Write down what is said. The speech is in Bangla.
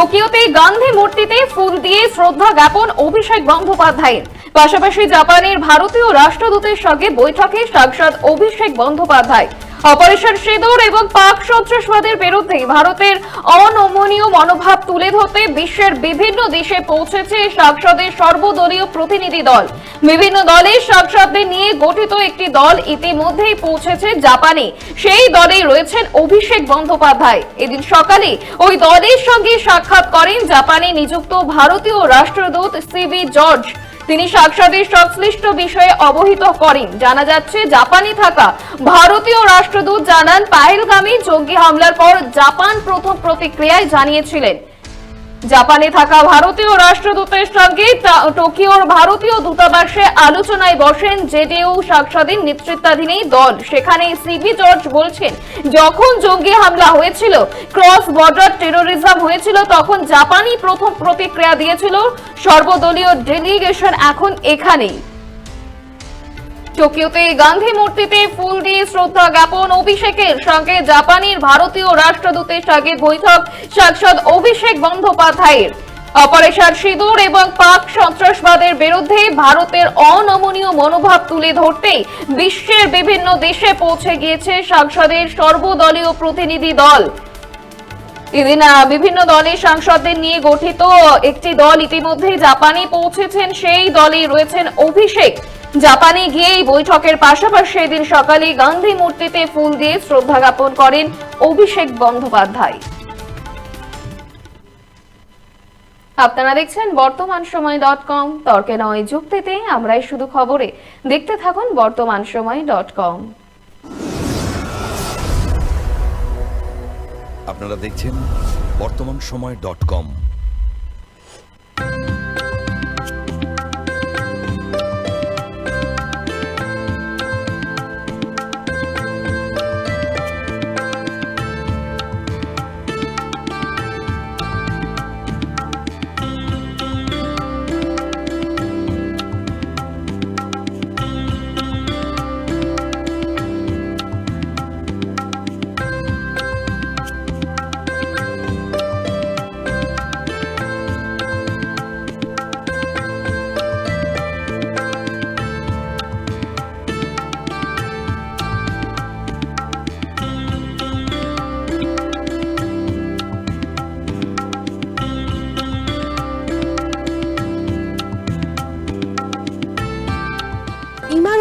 টোকিওতে গান্ধী মূর্তিতে ফুল দিয়ে শ্রদ্ধা জ্ঞাপন অভিষেক বন্দ্যোপাধ্যায়ের। পাশাপাশি জাপানের ভারতীয় রাষ্ট্রদূতের সঙ্গে বৈঠকে সাংসদ অভিষেক বন্দ্যোপাধ্যায় অপারেশন সিঁদুর এবং পাক সন্ত্রাসবাদের বিরুদ্ধে ভারতের অনমনীয় মনোভাব তুলে ধরতে বিশ্বের বিভিন্ন দেশে পৌঁছেছে সাংসদের সর্বদলীয় প্রতিনিধি দল। বিভিন্ন দলের সাংসদদের নিয়ে গঠিত একটি দল ইতিমধ্যেই পৌঁছেছে জাপানে। সেই দলে রয়েছেন অভিষেক বন্দ্যোপাধ্যায়। এদিন সকালে ওই দলের সঙ্গে সাক্ষাৎ করেন জাপানে নিযুক্ত ভারতীয় রাষ্ট্রদূত সিভি জর্জ। তিনি সাংসদের সংশ্লিষ্ট বিষয়ে অবহিত করেন। জানা যাচ্ছে, জাপানি থাকা ভারতীয় রাষ্ট্রদূত জানান পাহেলগামী জঙ্গি হামলার পর জাপান প্রথম প্রতিক্রিয়ায় জানিয়েছিলেন। জাপানে থাকা ভারতীয় রাষ্ট্রদূতের সঙ্গে টোকিও টোকিওর ভারতীয় দূতাবাসে আলোচনায় বসেন জেডিউ সাংসদের নেতৃত্বাধীন এই দল। সেখানে সিবি জর্জ বলছেন, যখন জঙ্গি হামলা হয়েছিল, ক্রস বর্ডার টেরোরিজম হয়েছিল, তখন জাপানই প্রথম প্রতিক্রিয়া দিয়েছিল। সর্বদলীয় ডেলিগেশন এখন এখানেই। টোকিওতে গান্ধী মূর্তিতে ফুল দিয়ে শ্রদ্ধা জ্ঞাপন অভিষেকের। সঙ্গে জাপানের ভারতীয় রাষ্ট্রদূতের সঙ্গে বৈঠক সাংসদ অভিষেক বন্দ্যোপাধ্যায়ের। অপারেশন সিঁদুর এবং পাক সন্ত্রাসবাদের বিরুদ্ধে ভারতের অনমনীয় মনোভাব তুলে ধরতে বিশ্বের বিভিন্ন দেশে পৌঁছে গিয়েছে সাংসদের সর্বদলীয় প্রতিনিধি দল। এদিন বিভিন্ন দলের সাংসদদের নিয়ে গঠিত একটি দল ইতিমধ্যেই জাপানে পৌঁছেছেন। সেই দলে রয়েছেন অভিষেক। জাপানে গিয়ে এই বৈঠকের পাশাপাশি এদিন সকালে গান্ধী মূর্তিতে ফুল দিয়ে শ্রদ্ধা জ্ঞাপন করেন অভিষেক বন্দ্যোপাধ্যায়। আপনারা দেখছেন বর্তমান সময় ডট কম। তর্কে নয় যুক্তিতে, আমরাই শুধু খবরে। দেখতে থাকুন বর্তমান সময় ডট কম। আপনারা দেখছেন বর্তমান সময় ডট কম।